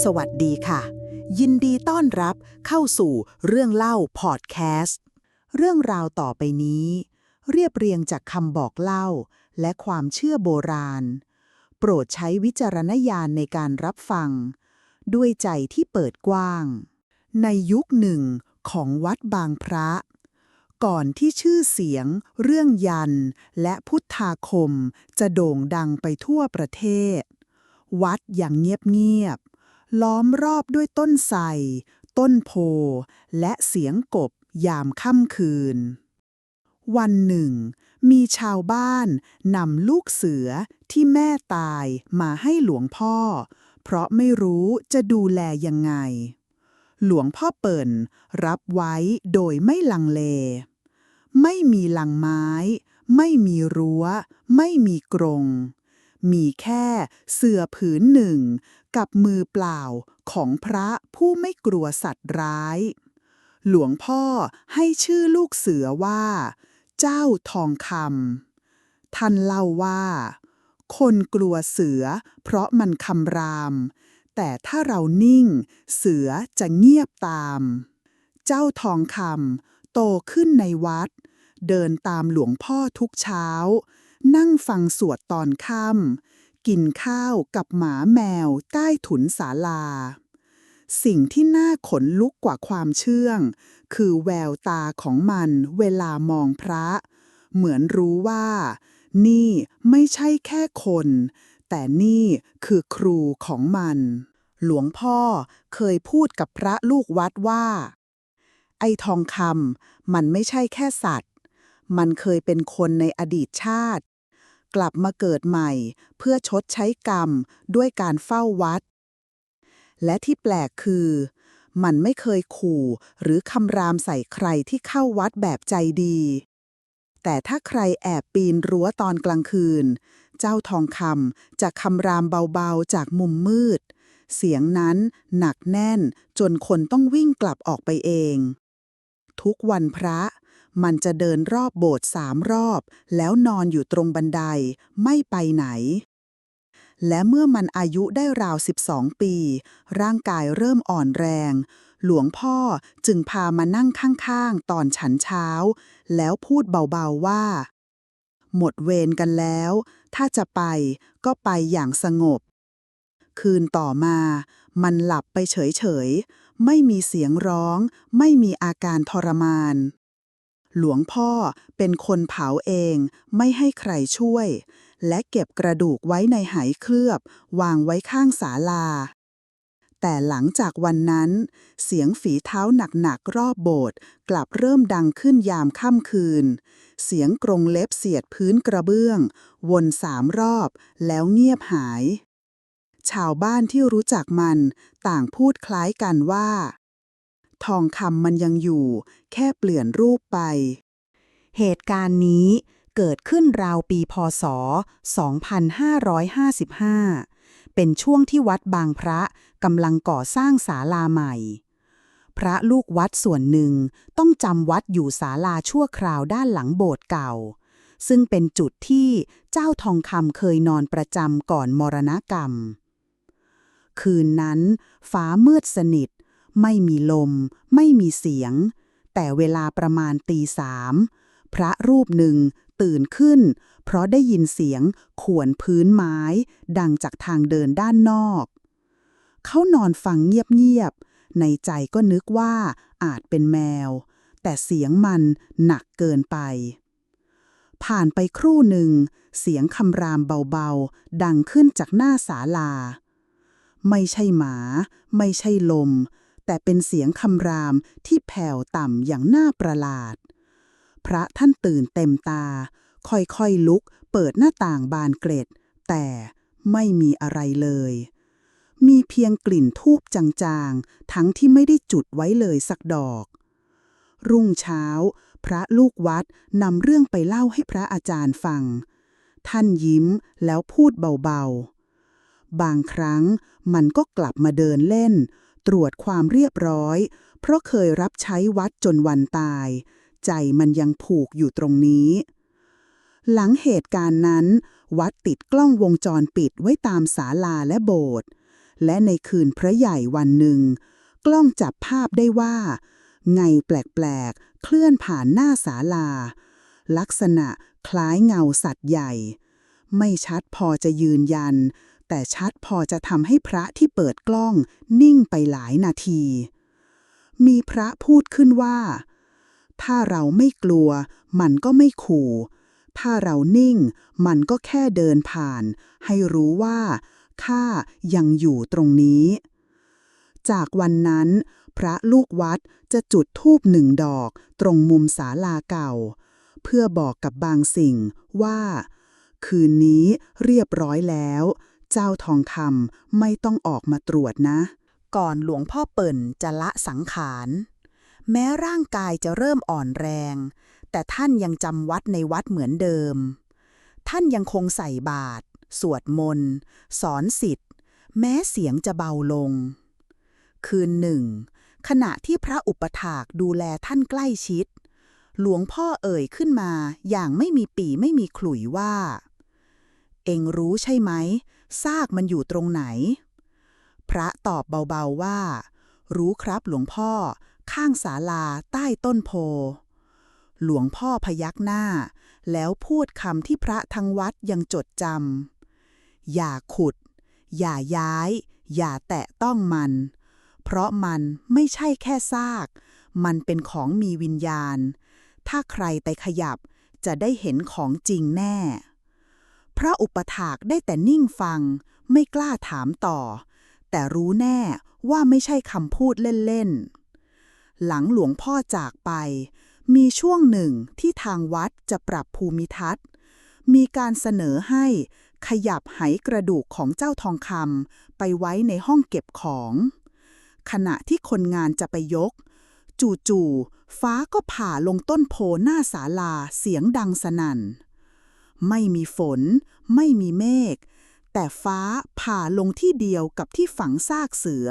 สวัสดีค่ะ ยินดีต้อนรับเข้าสู่เรื่องเล่าพอดแคสต์ เรื่องราวต่อไปนี้ เรียบเรียงจากคำบอกเล่า และความเชื่อโบราณ โปรดใช้วิจารณญาณในการรับฟัง ด้วยใจที่เปิดกว้าง ในยุคหนึ่งของวัดบางพระ ก่อนที่ชื่อเสียง เรื่องยัน และพุทธาคมจะโด่งดังไปทั่วประเทศ วัดอย่างเงียบ ล้อมรอบด้วยต้นไทรต้นโพ และเสียงกบยามค่ำคืน วันหนึ่ง มีชาวบ้านนำลูกเสือที่แม่ตายมาให้หลวงพ่อ เพราะไม่รู้จะดูแลยังไง หลวงพ่อเปิ่นรับไว้โดยไม่ลังเล ไม่มีลังไม้ ไม่มีรั้ว ไม่มีกรงมีแค่เสื่อผืนหนึ่ง กับมือเปล่าของพระผู้ไม่กลัวสัตว์ร้าย หลวงพ่อให้ชื่อลูกเสือว่า เจ้าทองคำท่านเล่าว่า คนกลัวเสือเพราะมันคำราม แต่ถ้าเรานิ่ง เสือจะเงียบตาม เจ้าทองคำโตขึ้นในวัด เดินตามหลวงพ่อทุกเช้า นั่งฟังสวดตอนค่ำ กินข้าวกับหมาแมวใต้ถุนศาลา สิ่งที่น่าขนลุกกว่าความเชื่อง คือแววตาของมันเวลามองพระ เหมือนรู้ว่า นี่ไม่ใช่แค่คน แต่นี่คือครูของมัน หลวงพ่อเคยพูดกับพระลูกวัดว่า ไอ้ทองคำมันไม่ใช่แค่สัตว์ มันเคยเป็นคนในอดีตชาติ กลับมาเกิดใหม่ เพื่อชดใช้กรรมด้วยการเฝ้าวัด และที่แปลกคือ มันไม่เคยขู่หรือคำรามใส่ใครที่เข้าวัดแบบใจดี แต่ถ้าใครแอบปีนรั้วตอนกลางคืน เจ้าทองคำจะคำรามเบาๆจากมุมมืด เสียงนั้นหนักแน่นจนคนต้องวิ่งกลับออกไปเอง ทุกวันพระ มันจะเดินรอบโบสถ์สามรอบ แล้วนอนอยู่ตรงบันไดไม่ไปไหน และเมื่อมันอายุได้ราว 12 ปี ร่างกายเริ่มอ่อนแรง หลวงพ่อจึงพามานั่งข้างๆ ตอนฉันเช้า แล้วพูดเบาๆว่า หมดเวรกันแล้ว ถ้าจะไปก็ไปอย่างสงบ คืนต่อมา มันหลับไปเฉยๆไม่มีเสียงร้อง ไม่มีอาการทรมาน หลวงพ่อเป็นคนเผาเองไม่ให้ใครช่วย และเก็บกระดูกไว้ในไหเคลือบ วางไว้ข้างศาลา แต่หลังจากวันนั้น เสียงฝีเท้าหนักๆรอบโบสถ์กลับเริ่มดังขึ้นยามค่ำคืน เสียงกรงเล็บเสียดพื้นกระเบื้อง วนสามรอบแล้วเงียบหาย ชาวบ้านที่รู้จักมันต่างพูดคล้ายกันว่า ทองคำมันยังอยู่ แค่เปลี่ยนรูปไป เหตุการณ์นี้เกิดขึ้นราวปีพศ 2555 เป็นช่วงที่วัดบางพระกำลังก่อสร้างศาลาใหม่ พระลูกวัดส่วนหนึ่งต้องจำวัดอยู่ศาลาชั่วคราวด้านหลังโบสถ์เก่า ซึ่งเป็นจุดที่เจ้าทองคำเคยนอนประจำก่อนมรณกรรม คืนนั้น ฟ้ามืดสนิท ไม่มีลม ไม่มีเสียง แต่เวลาประมาณตีสามพระรูปหนึ่งตื่นขึ้น เพราะได้ยินเสียงขวนพื้นไม้ ดังจากทางเดินด้านนอก เขานอนฟังเงียบๆ ในใจก็นึกว่าอาจเป็นแมว แต่เสียงมันหนักเกินไป ผ่านไปครู่หนึ่ง เสียงคำรามเบาๆ ดังขึ้นจากหน้าศาลา ไม่ใช่หมา ไม่ใช่ลม แต่เป็นเสียงคำรามที่แผ่วต่ำอย่างน่าประหลาด พระท่านตื่นเต็มตา ค่อยๆลุกเปิดหน้าต่างบานเกร็ด แต่ไม่มีอะไรเลย มีเพียงกลิ่นทูบจางๆ ทั้งที่ไม่ได้จุดไว้เลยสักดอก รุ่งเช้า พระลูกวัดนำเรื่องไปเล่าให้พระอาจารย์ฟัง ท่านยิ้มแล้วพูดเบาๆ บางครั้งมันก็กลับมาเดินเล่น ตรวจความเรียบร้อย เพราะเคยรับใช้วัดจนวันตาย ใจมันยังผูกอยู่ตรงนี้ หลังเหตุการณ์นั้น วัดติดกล้องวงจรปิดไว้ตามศาลาและโบสถ์และในคืนพระใหญ่วันหนึ่ง กล้องจับภาพได้ว่า ไงแปลกๆ เคลื่อนผ่านหน้าศาลา ลักษณะคล้ายเงาสัตว์ใหญ่ ไม่ชัดพอจะยืนยัน แต่ชัดพอจะทำให้พระที่เปิดกล้องนิ่งไปหลายนาที มีพระพูดขึ้นว่า ถ้าเราไม่กลัว มันก็ไม่ขู่ ถ้าเรานิ่ง มันก็แค่เดินผ่าน ให้รู้ว่าข้ายังอยู่ตรงนี้ จากวันนั้น พระลูกวัดจะจุดธูปหนึ่งดอกตรงมุมศาลาเก่า เพื่อบอกกับบางสิ่งว่า คืนนี้เรียบร้อยแล้ว เจ้าทองคำไม่ต้องออกมาตรวจนะ ก่อนหลวงพ่อเปิ่นจะละสังขาร แม้ร่างกายจะเริ่มอ่อนแรง แต่ท่านยังจำวัดในวัดเหมือนเดิม ท่านยังคงใส่บาตรสวดมนต์ สอนสิทธิ์ แม้เสียงจะเบาลง คืนหนึ่ง ขณะที่พระอุปถากดูแลท่านใกล้ชิด หลวงพ่อเอ่ยขึ้นมาอย่างไม่มีปีไม่มีขลุ่ยว่า เอ็งรู้ใช่ไหม ซากมันอยู่ตรงไหน พระตอบเบาๆว่า รู้ครับหลวงพ่อ ข้างศาลาใต้ต้นโพ หลวงพ่อพยักหน้า แล้วพูดคำที่พระทั้งวัดยังจดจำ อย่าขุด อย่าย้าย อย่าแตะต้องมัน เพราะมันไม่ใช่แค่ซาก มันเป็นของมีวิญญาณ ถ้าใครไปขยับจะได้เห็นของจริงแน่ พระอุปถากได้แต่นิ่งฟัง ไม่กล้าถามต่อ แต่รู้แน่ว่าไม่ใช่คำพูดเล่นๆ หลังหลวงพ่อจากไป มีช่วงหนึ่งที่ทางวัดจะปรับภูมิทัศน์ มีการเสนอให้ขยับไหกระดูกของเจ้าทองคำไปไว้ในห้องเก็บของ ขณะที่คนงานจะไปยก จู่ๆฟ้าก็ผ่าลงต้นโพหน้าศาลาเสียงดังสนั่น ไม่มีฝน ไม่มีเมฆ แต่ฟ้าผ่าลงที่เดียวกับที่ฝังซากเสือ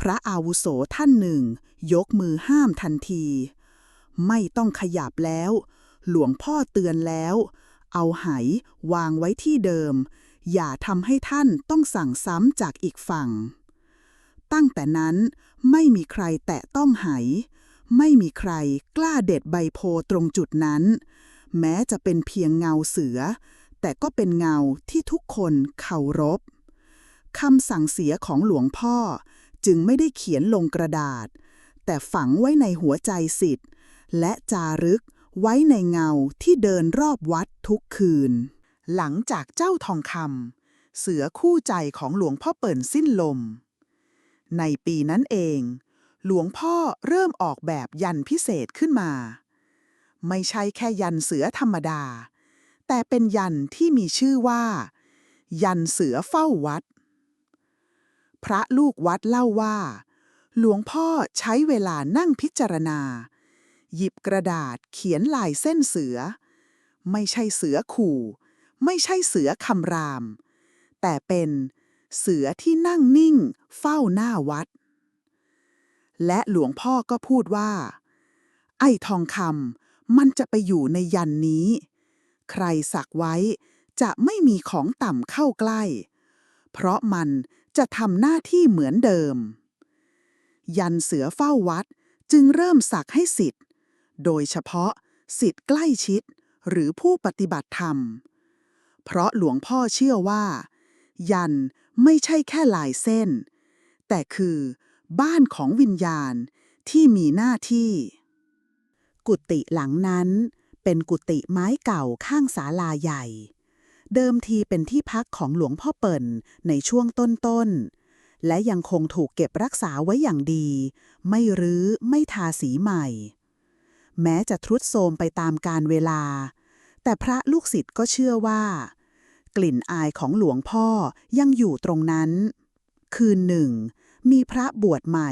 พระอาวุโสท่านหนึ่ง ยกมือห้ามทันที ไม่ต้องขยับแล้ว หลวงพ่อเตือนแล้ว เอาไหวางไว้ที่เดิม อย่าทำให้ท่านต้องสั่งซ้ำจากอีกฝั่ง ตั้งแต่นั้นไม่มีใครแตะต้องไหไม่มีใครกล้าเด็ดใบโพตรงจุดนั้น แม้จะเป็นเพียงเงาเสือ แต่ก็เป็นเงาที่ทุกคนเคารพคำสั่งเสียของหลวงพ่อจึงไม่ได้เขียนลงกระดาษ แต่ฝังไว้ในหัวใจสิทธิ์ และจารึกไว้ในเงาที่เดินรอบวัดทุกคืน หลังจากเจ้าทองคำเสือคู่ใจของหลวงพ่อเปิ่นสิ้นลม ในปีนั้นเอง หลวงพ่อเริ่มออกแบบยันพิเศษขึ้นมา ไม่ใช่แค่ยันเสือธรรมดา แต่เป็นยันที่มีชื่อว่า ยันเสือเฝ้าวัด พระลูกวัดเล่าว่า หลวงพ่อใช้เวลานั่งพิจารณา หยิบกระดาษเขียนลายเส้นเสือ ไม่ใช่เสือขู่ ไม่ใช่เสือคำราม แต่เป็นเสือที่นั่งนิ่งเฝ้าหน้าวัด และหลวงพ่อก็พูดว่า ไอ้ทองคำ มันจะไปอยู่ในยันนี้ ใครสักไว้จะไม่มีของต่ำเข้าใกล้ เพราะมันจะทำหน้าที่เหมือนเดิม ยันเสือเฝ้าวัดจึงเริ่มสักให้สิทธิ์ โดยเฉพาะสิทธิ์ใกล้ชิดหรือผู้ปฏิบัติธรรม เพราะหลวงพ่อเชื่อว่า ยันไม่ใช่แค่ลายเส้น แต่คือบ้านของวิญญาณที่มีหน้าที่ กุฏิหลังนั้นเป็นกุฏิไม้เก่าข้างศาลาใหญ่ เดิมทีเป็นที่พักของหลวงพ่อเปิ่นในช่วงต้นๆ และยังคงถูกเก็บรักษาไว้อย่างดี ไม่รื้อไม่ทาสีใหม่ แม้จะทรุดโทรมไปตามการเวลา แต่พระลูกศิษย์ก็เชื่อว่า กลิ่นอายของหลวงพ่อยังอยู่ตรงนั้น คืนหนึ่ง มีพระบวชใหม่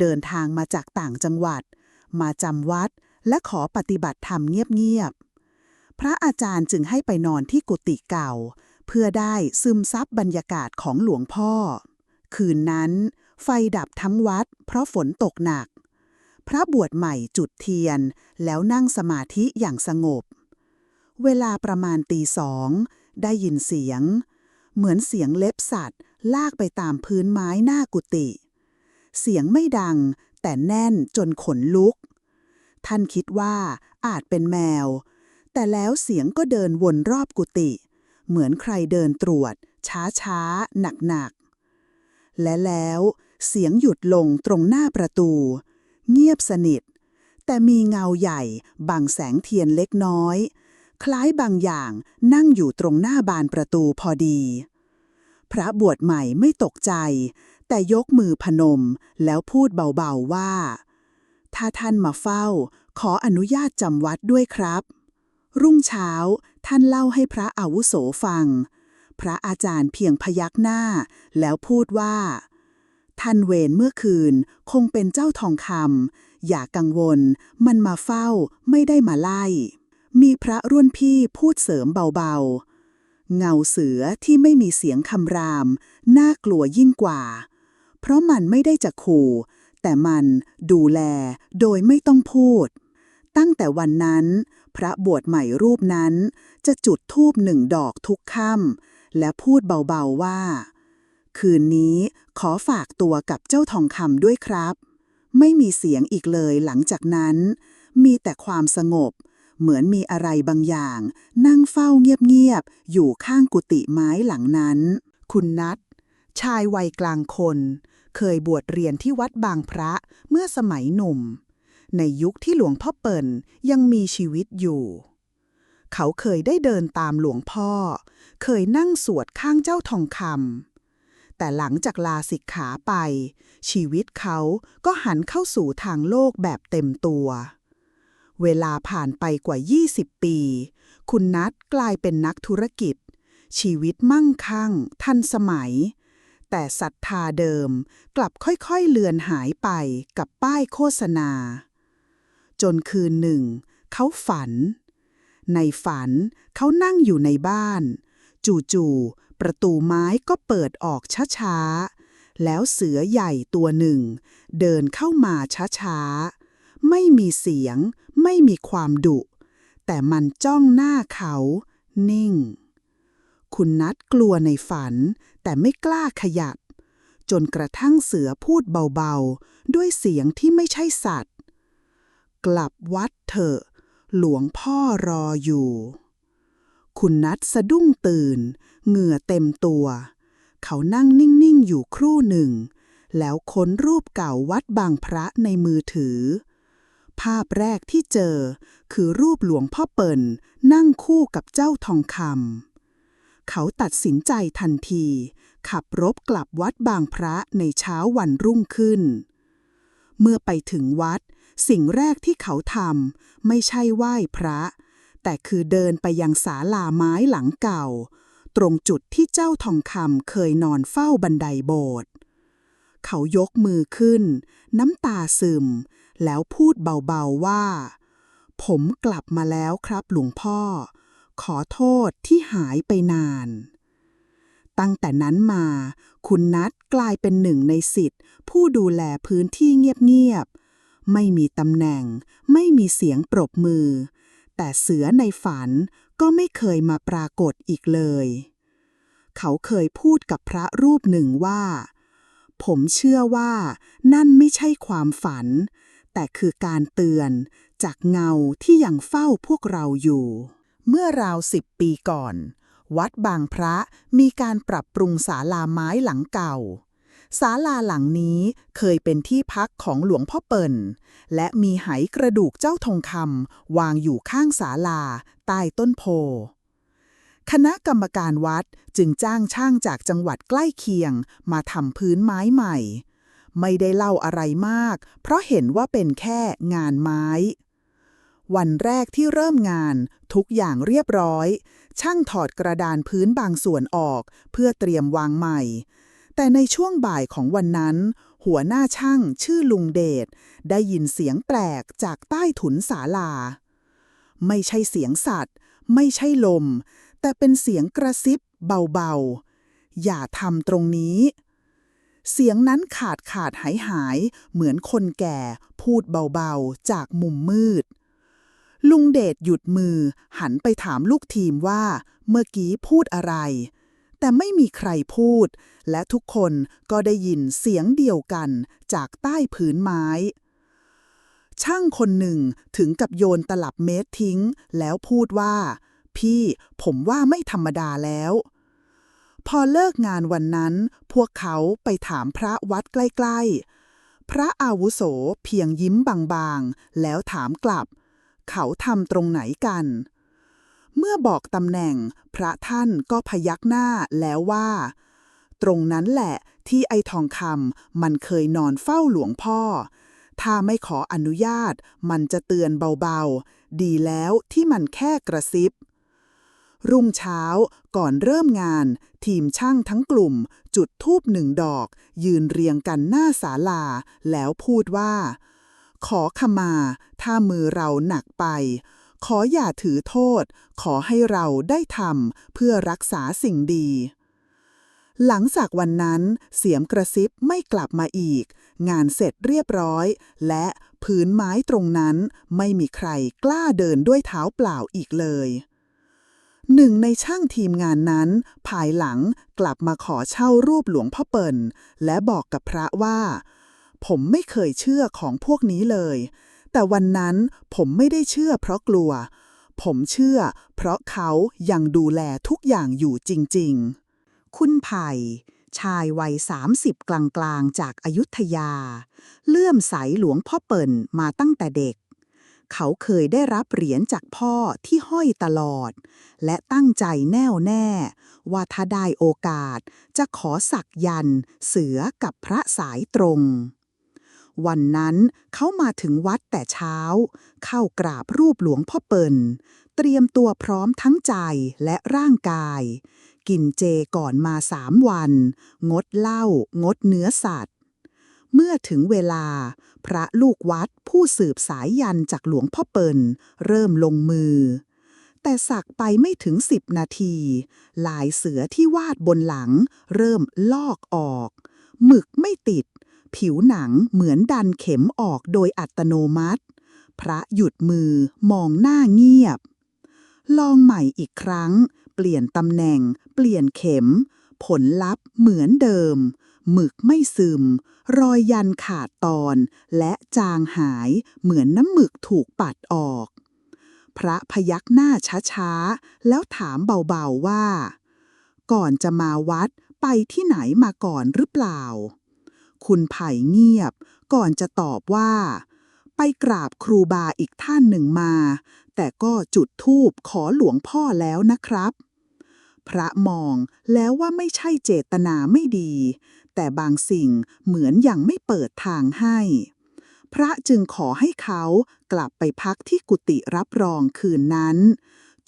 เดินทางมาจากต่างจังหวัด มาจำวัด และขอปฏิบัติธรรมเงียบๆ พระอาจารย์จึงให้ไปนอนที่กุฏิเก่า เพื่อได้ซึมซับบรรยากาศของหลวงพ่อ คืนนั้น ไฟดับทั้งวัด เพราะฝนตกหนัก พระบวชใหม่จุดเทียนแล้วนั่งสมาธิอย่างสงบ เวลาประมาณตีสอง ได้ยินเสียง เหมือนเสียงเล็บสัตว์ ลากไปตามพื้นไม้หน้ากุฏิเสียงไม่ดังแต่แน่นจนขนลุก ท่านคิดว่าอาจเป็นแมว แต่แล้วเสียงก็เดินวนรอบกุฏิเหมือนใครเดินตรวจ ช้าช้าหนักหนักๆ และแล้วเสียงหยุดลงตรงหน้าประตู เงียบสนิท แต่มีเงาใหญ่บังแสงเทียนเล็กน้อย คล้ายบางอย่างนั่งอยู่ตรงหน้าบานประตูพอดี พระบวชใหม่ไม่ตกใจ แต่ยกมือพนมแล้วพูดเบาๆว่า ถ้าท่านมาเฝ้า ขออนุญาตจำวัดด้วยครับ รุ่งเช้าท่านเล่าให้พระอาวุโสฟัง พระอาจารย์เพียงพยักหน้า แล้วพูดว่า ท่านเวรเมื่อคืนคงเป็นเจ้าทองคำอย่ากังวล มันมาเฝ้าไม่ได้มาไล่ มีพระรุ่นพี่พูดเสริมเบาๆ เงาเสือที่ไม่มีเสียงคำราม น่ากลัวยิ่งกว่า เพราะมันไม่ได้จะขู่ แต่มันดูแลโดยไม่ต้องพูด ตั้งแต่วันนั้น พระบวชใหม่รูปนั้น จะจุดธูปหนึ่งดอกทุกค่ำและพูดเบาๆว่า คืนนี้ขอฝากตัวกับเจ้าทองคำด้วยครับ ไม่มีเสียงอีกเลยหลังจากนั้น มีแต่ความสงบ เหมือนมีอะไรบางอย่าง นั่งเฝ้าเงียบๆอยู่ข้างกุฏิไม้หลังนั้น คุณนัทชายวัยกลางคน เคยบวชเรียนที่วัดบางพระเมื่อสมัยหนุ่ม ในยุคที่หลวงพ่อเปิ่นยังมีชีวิตอยู่ เขาเคยได้เดินตามหลวงพ่อ เคยนั่งสวดข้างเจ้าทองคำแต่หลังจากลาสิกขาไป ชีวิตเขาก็หันเข้าสู่ทางโลกแบบเต็มตัว เวลาผ่านไปกว่า 20 ปี คุณนัทกลายเป็นนักธุรกิจชีวิตมั่งคั่ง ทันสมัย แต่ศรัทธาเดิมกลับค่อยๆเลือนหายไปกับป้ายโฆษณา จนคืนหนึ่ง เขาฝัน ในฝันเขานั่งอยู่ในบ้าน จู่ๆประตูไม้ก็เปิดออกช้าๆ แล้วเสือใหญ่ตัวหนึ่ง เดินเข้ามาช้าๆ ไม่มีเสียง ไม่มีความดุ แต่มันจ้องหน้าเขา นิ่งคุณนัดกลัวในฝัน แต่ไม่กล้าขยับ จนกระทั่งเสือพูดเบาๆ ด้วยเสียงที่ไม่ใช่สัตว์ กลับวัดเถอะ หลวงพ่อรออยู่ คุณนัทสะดุ้งตื่น เหงื่อเต็มตัว เขานั่งนิ่งๆ อยู่ครู่หนึ่ง แล้วค้นรูปเก่าวัดบางพระในมือถือ ภาพแรกที่เจอคือรูปหลวงพ่อเปิ่นนั่งคู่กับเจ้าทองคำเขาตัดสินใจทันที ขับรถกลับวัดบางพระในเช้าวันรุ่งขึ้น เมื่อไปถึงวัด สิ่งแรกที่เขาทำไม่ใช่ไหว้พระ แต่คือเดินไปยังศาลาไม้หลังเก่า ตรงจุดที่เจ้าทองคำเคยนอนเฝ้าบันไดโบสถ์เขายกมือขึ้น น้ำตาซึม แล้วพูดเบาๆว่า ผมกลับมาแล้วครับหลวงพ่อ ขอโทษที่หายไปนาน ตั้งแต่นั้นมา คุณนัทกลายเป็นหนึ่งในสิทธิ์ ผู้ดูแลพื้นที่เงียบๆ ไม่มีตำแหน่ง ไม่มีเสียงปรบมือ แต่เสือในฝันก็ไม่เคยมาปรากฏอีกเลย เขาเคยพูดกับพระรูปหนึ่งว่า ผมเชื่อว่านั่นไม่ใช่ความฝัน แต่คือการเตือนจากเงาที่ยังเฝ้าพวกเราอยู่ เมื่อราวสิบปีก่อน วัดบางพระมีการปรับปรุงศาลาไม้หลังเก่าศาลาหลังนี้เคยเป็นที่พักของหลวงพ่อเปิ่น และมีไหกระดูกเจ้าทองคำวางอยู่ข้างศาลาใต้ต้นโพ คณะกรรมการวัดจึงจ้างช่างจากจังหวัดใกล้เคียงมาทำพื้นไม้ใหม่ ไม่ได้เล่าอะไรมาก เพราะเห็นว่าเป็นแค่งานไม้ วันแรกที่เริ่มงานทุกอย่างเรียบร้อย ช่างถอดกระดานพื้นบางส่วนออก เพื่อเตรียมวางใหม่ แต่ในช่วงบ่ายของวันนั้น หัวหน้าช่างชื่อลุงเดช ได้ยินเสียงแปลกจากใต้ถุนศาลา ไม่ใช่เสียงสัตว์ ไม่ใช่ลม แต่เป็นเสียงกระซิบเบาๆ อย่าทำตรงนี้ เสียงนั้นขาดขาดหายหาย เหมือนคนแก่พูดเบาๆ จากมุมมืด ลุงเดชหยุดมือ หันไปถามลูกทีมว่า เมื่อกี้พูดอะไร แต่ไม่มีใครพูด และทุกคนก็ได้ยินเสียงเดียวกันจากใต้ผืนไม้ ช่างคนหนึ่งถึงกับโยนตลับเมตรทิ้ง แล้วพูดว่า พี่ผมว่าไม่ธรรมดาแล้ว พอเลิกงานวันนั้น พวกเขาไปถามพระวัดใกล้ ๆพระอาวุโสเพียงยิ้มบางๆ แล้วถามกลับ เขาทำตรงไหนกัน เมื่อบอกตำแหน่ง พระท่านก็พยักหน้าแล้วว่า ตรงนั้นแหละที่ไอทองคำมันเคยนอนเฝ้าหลวงพ่อ ถ้าไม่ขออนุญาต มันจะเตือนเบาๆ ดีแล้วที่มันแค่กระซิบรุ่งเช้าก่อนเริ่มงาน ทีมช่างทั้งกลุ่ม จุดทูบหนึ่งดอก ยืนเรียงกันหน้าศาลา แล้วพูดว่า ขอขมา ถ้ามือเราหนักไป ขออย่าถือโทษ ขอให้เราได้ทำเพื่อรักษาสิ่งดี หลังจากวันนั้นเสียงกระซิบไม่กลับมาอีก งานเสร็จเรียบร้อย และพื้นไม้ตรงนั้นไม่มีใครกล้าเดินด้วยเท้าเปล่าอีกเลยหนึ่งในช่างทีมงานนั้น ภายหลังกลับมาขอเช่ารูปหลวงพ่อเปิ่น และบอกกับพระว่า ผมไม่เคยเชื่อของพวกนี้เลย แต่วันนั้นผมไม่ได้เชื่อเพราะกลัว ผมเชื่อ เพราะเขายังดูแลทุกอย่างอยู่จริงๆ คุณไผ่ชายวัย 30 กลางๆ จากอายุทยา เลื่อมใสหลวงพ่อเปิ่นมาตั้งแต่เด็ก เขาเคยได้รับเหรียญจากพ่อที่ห้อยตลอด และตั้งใจแน่วแน่ ว่าถ้าได้โอกาสจะขอสักยันเสือกับพระสายตรง วันนั้นเขามาถึงวัดแต่เช้า เข้ากราบรูปหลวงพ่อเปิ่น เตรียมตัวพร้อมทั้งใจและร่างกาย กินเจก่อนมาสามวัน งดเหล้างดเนื้อสัตว์ เมื่อถึงเวลา พระลูกวัดผู้สืบสายยันจากหลวงพ่อเปิ่น เริ่มลงมือ แต่สักไปไม่ถึงสิบนาที ลายเสือที่วาดบนหลัง เริ่มลอกออก หมึกไม่ติด ผิวหนังเหมือนดันเข็มออกโดยอัตโนมัติ พระหยุดมือมองหน้าเงียบ ลองใหม่อีกครั้ง เปลี่ยนตำแหน่ง เปลี่ยนเข็ม ผลลัพธ์เหมือนเดิม หมึกไม่ซึม รอยยันขาดตอน และจางหายเหมือนน้ำหมึกถูกปัดออก พระพยักหน้าช้าๆ แล้วถามเบาๆว่า ก่อนจะมาวัดไปที่ไหนมาก่อนหรือเปล่า คุณไผ่เงียบ ก่อนจะตอบว่า ไปกราบครูบาอีกท่านหนึ่งมา แต่ก็จุดธูปขอหลวงพ่อแล้วนะครับ พระมองแล้วว่าไม่ใช่เจตนาไม่ดี แต่บางสิ่งเหมือนอยังไม่เปิดทางให้ พระจึงขอให้เขากลับไปพักที่กุฏิรับรองคืนนั้น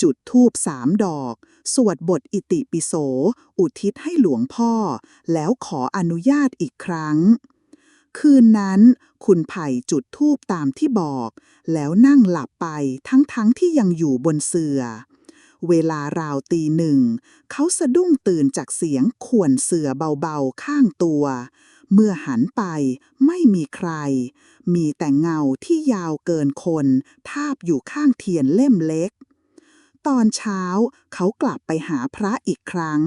จุดธูปสามดอก สวดบทอิติปิโส อุทิศให้หลวงพ่อ แล้วขออนุญาตอีกครั้ง คืนนั้นคุณไผ่จุดธูปตามที่บอก แล้วนั่งหลับไปทั้งๆทที่ยังอยู่บนเสื่อเวลาราวตีหนึ่ง เขาสะดุ้งตื่นจากเสียงข่วนเสือเบาๆข้างตัว เมื่อหันไปไม่มีใคร มีแต่เงาที่ยาวเกินคน ทาบอยู่ข้างเทียนเล่มเล็ก ตอนเช้า เขากลับไปหาพระอีกครั้ง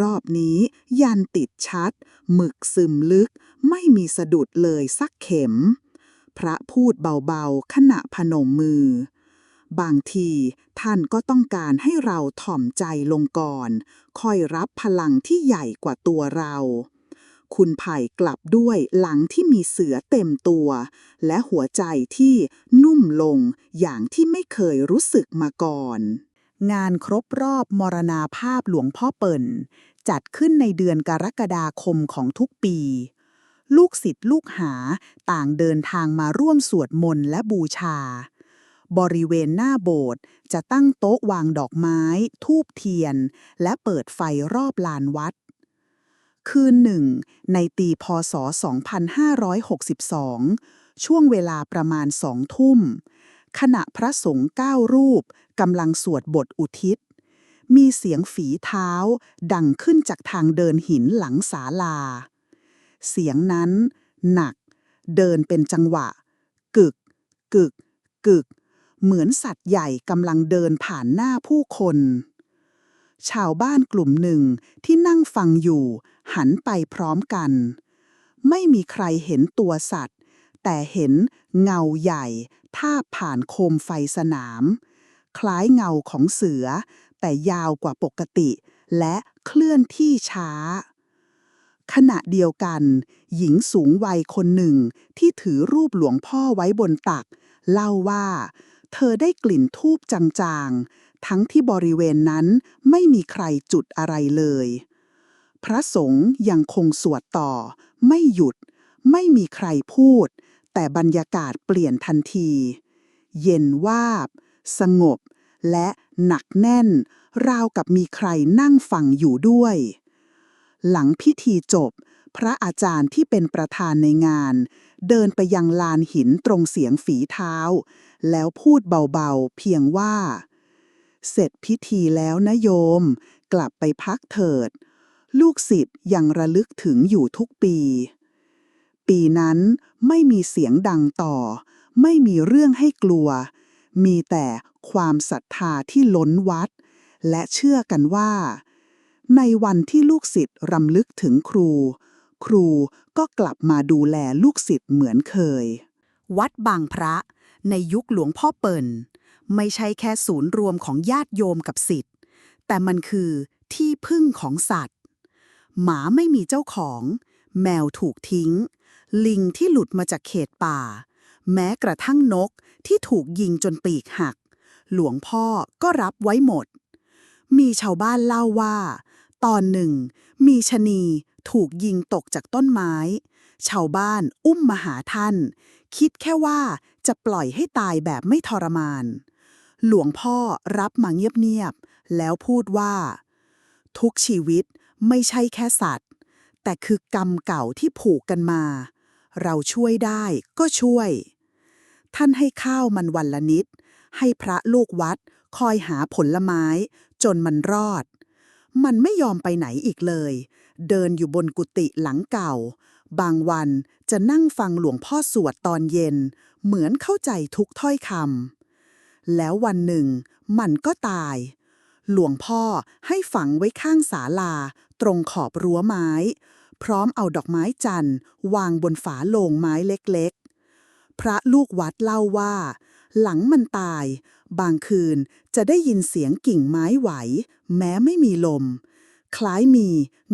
รอบนี้ยันติดชัด หมึกซึมลึก ไม่มีสะดุดเลยสักเข็ม พระพูดเบาๆ ขณะพนมมือ บางทีท่านก็ต้องการให้เราถ่อมใจลงก่อน ค่อยรับพลังที่ใหญ่กว่าตัวเรา คุณไผ่กลับด้วยหลังที่มีเสือเต็มตัว และหัวใจที่นุ่มลงอย่างที่ไม่เคยรู้สึกมาก่อน งานครบรอบมรณาภาพหลวงพ่อเปิ่น จัดขึ้นในเดือนกรกฎาคมของทุกปี ลูกศิษย์ลูกหาต่างเดินทางมาร่วมสวดมนต์และบูชา บริเวณหน้าโบสถ์จะตั้งโต๊ะวางดอกไม้ ทูบเทียน และเปิดไฟรอบลานวัด คืนหนึ่ง ในตีพศ 2562 ช่วงเวลาประมาณสองทุ่ม ขณะพระสงฆ์เก้ารูปกำลังสวดบทอุทิศ มีเสียงฝีเท้า ดังขึ้นจากทางเดินหินหลังศาลา เสียงนั้น หนัก เดินเป็นจังหวะ กึก กึก กึก เหมือนสัตว์ใหญ่กำลังเดินผ่านหน้าผู้คนชาวบ้านกลุ่มหนึ่งที่นั่งฟังอยู่ หันไปพร้อมกัน ไม่มีใครเห็นตัวสัตว์ แต่เห็นเงาใหญ่ท่าผ่านโคมไฟสนาม คล้ายเงาของเสือ แต่ยาวกว่าปกติ และเคลื่อนที่ช้า ขณะเดียวกัน หญิงสูงวัยคนหนึ่งที่ถือรูปหลวงพ่อไว้บนตัก เล่าว่า เธอได้กลิ่นทูบจางๆทั้งที่บริเวณนั้นไม่มีใครจุดอะไรเลย พระสงฆ์ยังคงสวดต่อ ไม่หยุด ไม่มีใครพูด แต่บรรยากาศเปลี่ยนทันที เย็นวาบ สงบ และหนักแน่น ราวกับมีใครนั่งฟังอยู่ด้วย หลังพิธีจบ พระอาจารย์ที่เป็นประธานในงาน เดินไปยังลานหินตรงเสียงฝีเท้า แล้วพูดเบาๆ เพียงว่า เสร็จพิธีแล้วนะโยม กลับไปพักเถิด ลูกศิษย์ยังระลึกถึงอยู่ทุกปี ปีนั้นไม่มีเสียงดังต่อ ไม่มีเรื่องให้กลัว มีแต่ความศรัทธาที่ล้นวัด และเชื่อกันว่า ในวันที่ลูกศิษย์รำลึกถึงครู ครูก็กลับมาดูแลลูกศิษย์เหมือนเคย วัดบางพระในยุคหลวงพ่อเปิ่น ไม่ใช่แค่ศูนย์รวมของญาติโยมกับศิษย์แต่มันคือที่พึ่งของสัตว์ หมาไม่มีเจ้าของ แมวถูกทิ้ง ลิงที่หลุดมาจากเขตป่า แม้กระทั่งนกที่ถูกยิงจนปีกหัก หลวงพ่อก็รับไว้หมด มีชาวบ้านเล่าว่า ตอนหนึ่ง มีชะนีถูกยิงตกจากต้นไม้ ชาวบ้านอุ้มมาหาท่าน คิดแค่ว่าจะปล่อยให้ตายแบบไม่ทรมาน หลวงพ่อรับมาเงียบๆแล้วพูดว่า ทุกชีวิต ไม่ใช่แค่สัตว์ แต่คือกรรมเก่าที่ผูกกันมา เราช่วยได้ก็ช่วย ท่านให้ข้าวมันวันละนิด ให้พระลูกวัดคอยหาผลไม้ จนมันรอด มันไม่ยอมไปไหนอีกเลย เดินอยู่บนกุฏิหลังเก่า บางวันจะนั่งฟังหลวงพ่อสวดตอนเย็น เหมือนเข้าใจทุกถ้อยคำแล้ววันหนึ่งมันก็ตาย หลวงพ่อให้ฝังไว้ข้างศาลา ตรงขอบรั้วไม้ พร้อมเอาดอกไม้จันทร์ วางบนฝาโลงไม้เล็กๆ พระลูกวัดเล่าว่า หลังมันตาย บางคืนจะได้ยินเสียงกิ่งไม้ไหว แม้ไม่มีลม คล้ายมี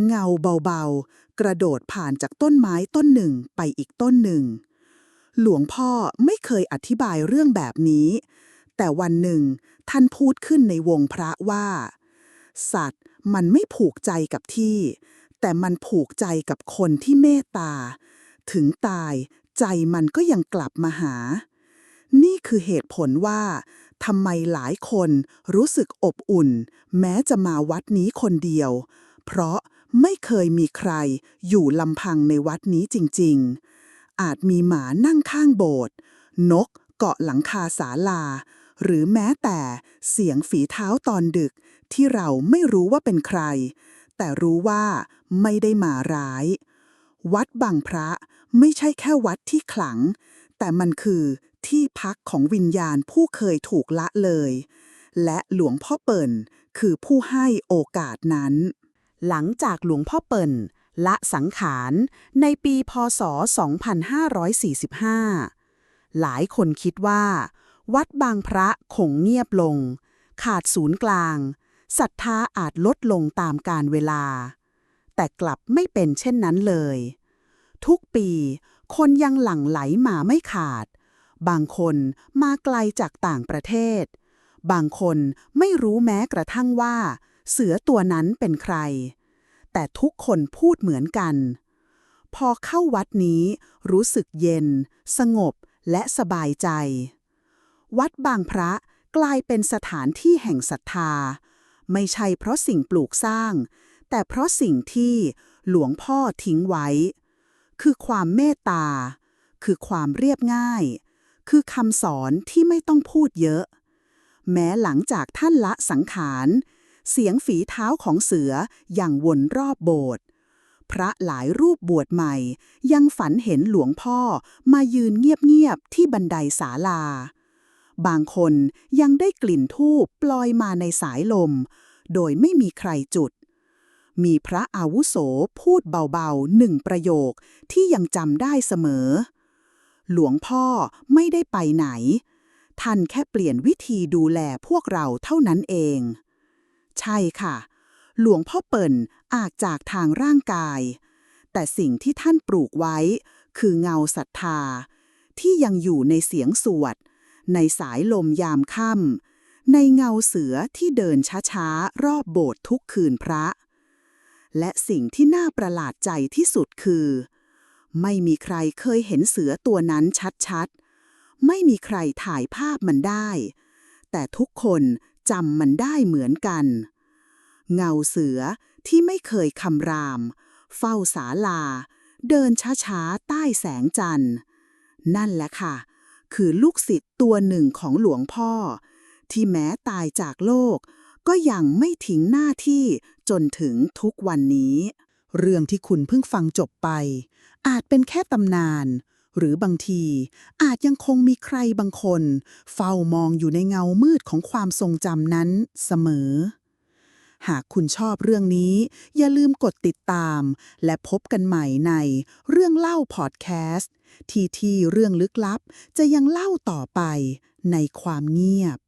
เงาเบาๆ กระโดดผ่านจากต้นไม้ต้นหนึ่งไปอีกต้นหนึ่ง หลวงพ่อไม่เคยอธิบายเรื่องแบบนี้ แต่วันหนึ่ง ท่านพูดขึ้นในวงพระว่า สัตว์มันไม่ผูกใจกับที่ แต่มันผูกใจกับคนที่เมตตา ถึงตายใจมันก็ยังกลับมาหา นี่คือเหตุผลว่าทำไมหลายคนรู้สึกอบอุ่น แม้จะมาวัดนี้คนเดียว เพราะไม่เคยมีใครอยู่ลำพังในวัดนี้จริง ๆ อาจมีหมานั่งข้างโบสถ์นกเกาะหลังคาศาลา หรือแม้แต่เสียงฝีเท้าตอนดึกที่เราไม่รู้ว่าเป็นใคร แต่รู้ว่าไม่ได้มาร้าย วัดบางพระไม่ใช่แค่วัดที่ขลัง แต่มันคือที่พักของวิญญาณผู้เคยถูกละเลย และหลวงพ่อเปิ่นคือผู้ให้โอกาสนั้น หลังจากหลวงพ่อเปิ่นละสังขารในปีพศ 2545 หลายคนคิดว่า วัดบางพระคงเงียบลง ขาดศูนย์กลางศรัทธาอาจลดลงตามการเวลา แต่กลับไม่เป็นเช่นนั้นเลย ทุกปีคนยังหลั่งไหลมาไม่ขาด บางคนมาไกลจากต่างประเทศ บางคนไม่รู้แม้กระทั่งว่า เสือตัวนั้นเป็นใคร แต่ทุกคนพูดเหมือนกัน พอเข้าวัดนี้รู้สึกเย็น สงบและสบายใจ วัดบางพระกลายเป็นสถานที่แห่งศรัทธา ไม่ใช่เพราะสิ่งปลูกสร้าง แต่เพราะสิ่งที่หลวงพ่อทิ้งไว้ คือความเมตตา คือความเรียบง่าย คือคำสอนที่ไม่ต้องพูดเยอะ แม้หลังจากท่านละสังขาร เสียงฝีเท้าของเสืออย่างวนรอบโบสถ์พระหลายรูปบวชใหม่ ยังฝันเห็นหลวงพ่อมายืนเงียบๆที่บันไดศาลา บางคนยังได้กลิ่นทูบปลอยมาในสายลม โดยไม่มีใครจุด มีพระอาวุโสพูดเบาๆหนึ่งประโยคที่ยังจำได้เสมอ หลวงพ่อไม่ได้ไปไหน ท่านแค่เปลี่ยนวิธีดูแลพวกเราเท่านั้นเอง ใช่ค่ะ หลวงพ่อเปิ่นอากจากทางร่างกาย แต่สิ่งที่ท่านปลูกไว้ คือเงาศรัทธา ที่ยังอยู่ในเสียงสวด ในสายลมยามค่ำในเงาเสือที่เดินช้าๆ รอบโบสถ์ทุกคืนพระ และสิ่งที่น่าประหลาดใจที่สุดคือ ไม่มีใครเคยเห็นเสือตัวนั้นชัดๆ ไม่มีใครถ่ายภาพมันได้ แต่ทุกคนจำมันได้เหมือนกัน เงาเสือที่ไม่เคยคำราม เฝ้าศาลา เดินช้าๆ ใต้แสงจันทร์ นั่นแหละค่ะ คือลูกศิษย์ตัวหนึ่งของหลวงพ่อ ที่แม้ตายจากโลก ก็ยังไม่ทิ้งหน้าที่จนถึงทุกวันนี้ เรื่องที่คุณเพิ่งฟังจบไป อาจเป็นแค่ตำนาน หรือบางทีอาจยังคงมีใครบางคน เฝ้ามองอยู่ในเงามืดของความทรงจำนั้นเสมอหากคุณชอบเรื่องนี้ อย่าลืมกดติดตาม และพบกันใหม่ในเรื่องเล่าพอดแคสต์ ที่ที่เรื่องลึกลับจะยังเล่าต่อไปในความเงียบ